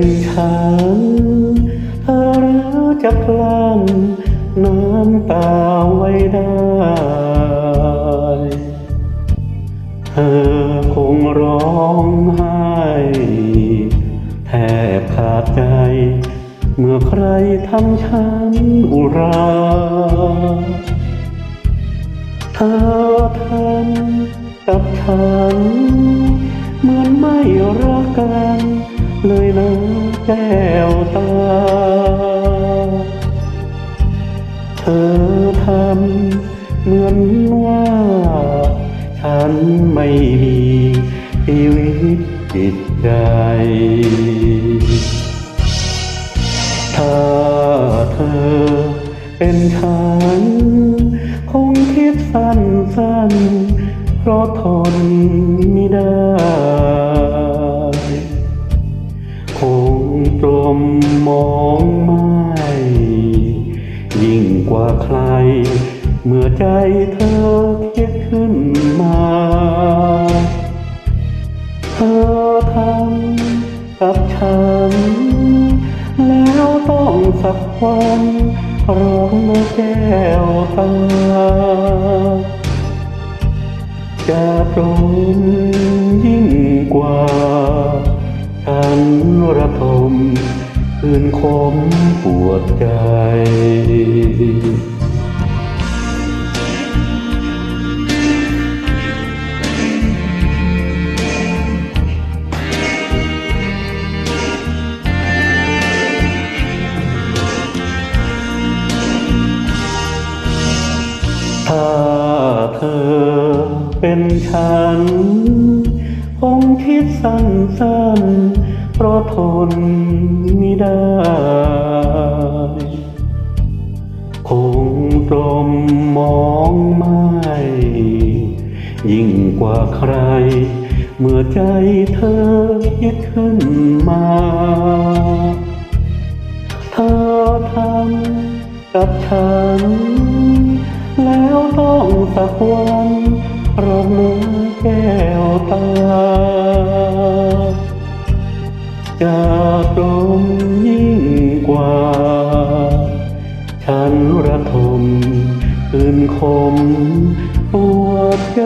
เป็นฉันเธอหรือจะกลั้นน้ำตาไว้ได้เธอคงร้องไห้แทบขาดใจ เมื่อใครทำฉันอุราเธอทำกับฉัน เหมือนไม่รักกัน เลยนะแก้วตา เธอทำเหมือนว่า ฉันไม่มีชีวิตจิตใจถ้าเธอเป็นฉัน คงคิดสั้นๆ เพราะทนไม่ได้ มองไม่ยิ่งกว่าใคร เมื่อใจเธอคิดขึ้นมา เธอทำกับฉัน แล้วต้องสักวันร้องมาแก้ คืนคมปวดใจ ถ้าเธอเป็นฉัน คงคิดสั้นๆ เพราะทนไม่ได้ คงตรมมองไม่ยิ่งกว่าใคร เมื่อใจเธอคิดขึ้นมา เธอทำกับฉัน แล้วต้องสักวันร้องน้ำแก้วตา จากลมยิ่งกว่า ฉันระทมอื่นคมปวดใจ